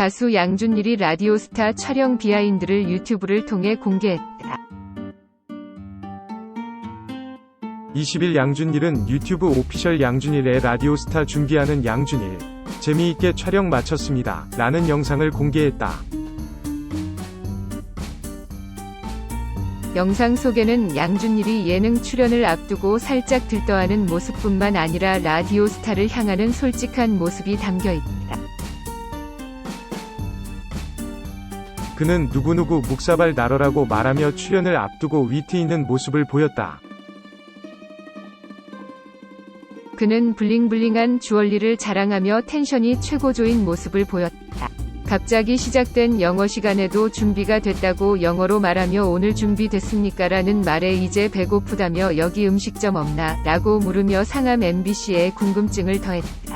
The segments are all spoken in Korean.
가수 양준일이 라디오스타 촬영 비하인드를 유튜브를 통해 공개했다. 20일 양준일은 유튜브 오피셜 양준일의 라디오스타 준비하는 양준일. 재미있게 촬영 마쳤습니다. 라는 영상을 공개했다. 영상 속에는 양준일이 예능 출연을 앞두고 살짝 들떠하는 모습뿐만 아니라 라디오스타를 향하는 솔직한 모습이 담겨 있다. 그는 누구누구 묵사발 나러라고 말하며 출연을 앞두고 위트 있는 모습을 보였다. 그는 블링블링한 주얼리를 자랑하며 텐션이 최고조인 모습을 보였다. 갑자기 시작된 영어 시간에도 준비가 됐다고 영어로 말하며 오늘 준비됐습니까? 라는 말에 이제 배고프다며 여기 음식점 없나? 라고 물으며 상암 MBC에 궁금증을 더했다.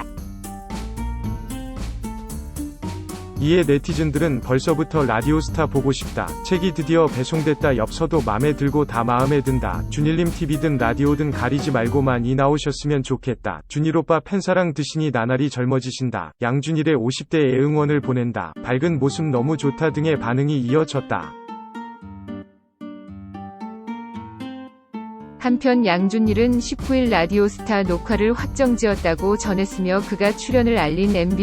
이에 네티즌들은 벌써부터 라디오스타 보고 싶다. 책이 드디어 배송됐다. 엽서도 맘에 들고 다 마음에 든다. 준일님 TV든 라디오든 가리지 말고 많이 나오셨으면 좋겠다. 준일 오빠 팬사랑 드시니 나날이 젊어지신다. 양준일의 50대에 응원을 보낸다. 밝은 모습 너무 좋다 등의 반응이 이어졌다. 한편 양준일은 19일 라디오스타 녹화를 확정지었다고 전했으며 그가 출연을 알린 MB